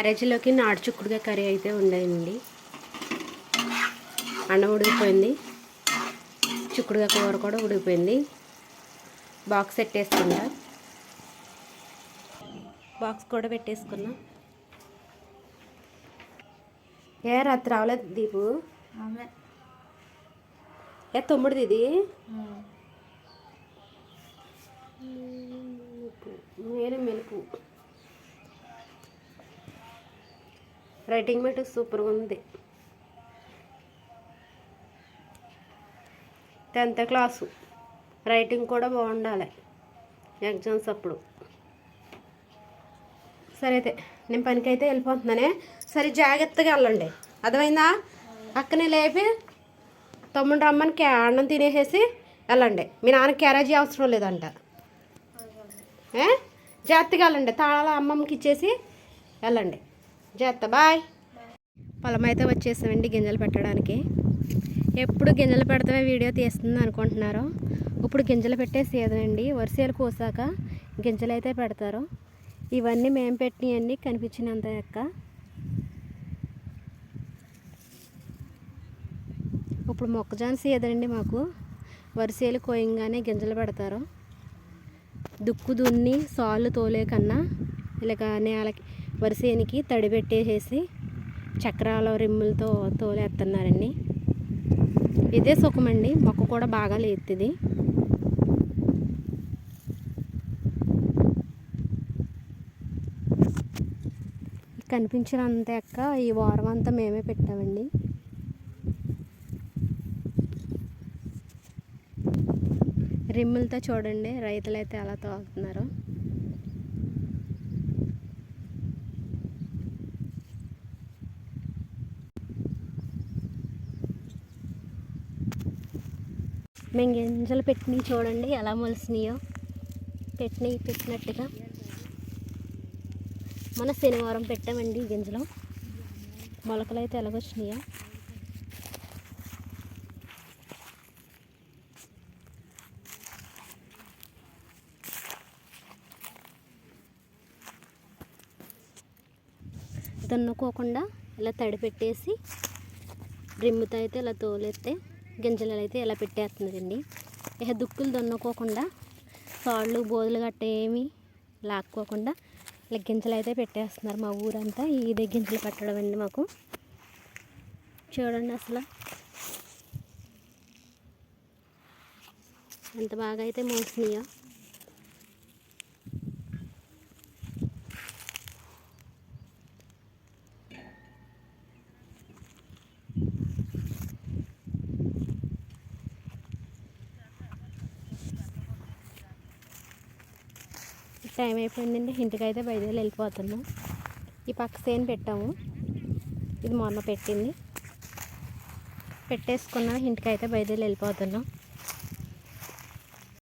క్యారేజీలోకి నాటు చుక్కుడుగా కర్రీ అయితే ఉండేయండి అన్నం ఉడికిపోయింది. చుక్కుడుగా కూర కూడా ఉడికిపోయింది. బాక్స్ పెట్టేసుకుంటా. బాక్స్ కూడా పెట్టేసుకున్నా. ఏ రాత్రి రావలేదు దీపు? ఏ తమ్ముడిది ఇది? వేరే మెలుపు. రైటింగ్ మెట్ సూపర్గా ఉంది టెన్త్ క్లాసు. రైటింగ్ కూడా బాగుండాలి. ఎగ్జామ్స్ అప్పుడు. సరే అయితే నేను పనికైతే వెళ్ళిపోతున్నానే. సరే జాగ్రత్తగా వెళ్ళండి. అర్థమైందా? అక్కనే లేపి తమ్ముడు రమ్మని క్యా అన్నం తినేసేసి వెళ్ళండి. మీ నాన్న క్యారేజీ అవసరం లేదంట. జాగ్రత్తగా వెళ్ళండి. తాళాల అమ్మమ్మకి ఇచ్చేసి వెళ్ళండి. జాగ్రత్త బాయ్. పొలం అయితే వచ్చేసామండి గింజలు పెట్టడానికి. ఎప్పుడు గింజలు పెడతామే వీడియో తీస్తుంది అనుకుంటున్నారు. ఇప్పుడు గింజలు పెట్టేసి ఏదండి వరిసేలు కోసాక గింజలు అయితే పెడతారు. ఇవన్నీ మేము పెట్టినవన్నీ కనిపించినంత ఎక్క ఇప్పుడు మొక్కజొన్న సీదండి మాకు. వరిసేలు కోయంగానే గింజలు పెడతారు. దుక్కు దున్ని సాళ్ళు తోలే కన్నా ఇలాగ నేలకి వరిసేనికి తడిపెట్టేసేసి చక్రాల రిమ్ములతో తోలేస్తున్నారండి ఇదే సుఖమండి. మొక్క కూడా బాగా లేతుంది కనిపించినంత ఎక్క ఈ వారం అంతా మేమే పెట్టామండి. రిమ్ములతో చూడండి రైతులైతే ఎలా తోలుతున్నారో. మేము గింజలు పెట్టినవి చూడండి ఎలా మొలిసినాయో. పెట్టినవి పెట్టినట్టుగా. మన శనివారం పెట్టామండి గింజలు. మొలకలు అయితే ఎలాగొచ్చినాయో. దున్నుకోకుండా ఇలా తడి పెట్టేసి రిమ్ముతో అయితే ఇలా తోలెత్తే గింజలు అయితే ఇలా పెట్టేస్తున్నారండి ఇక దుక్కులు దున్నుకోకుండా సాళ్ళు బోధులు గట్ట ఏమి లాక్కోకుండా ఇలా గింజలు అయితే పెట్టేస్తున్నారు మా ఊరంతా. ఇదే గింజలు పెట్టడం అండి మాకు. చూడండి అసలు. ఎంత బాగా అయితే మోసినాయో. టైం అయిపోయిందండి. ఇంటికి అయితే బయలుదేరి వెళ్ళిపోతున్నాం. ఈ పక్క సేను పెట్టాము. ఇది మొన్న పెట్టింది. పెట్టేసుకున్నాం. ఇంటికి అయితే బయలుదేరి వెళ్ళిపోతున్నాం.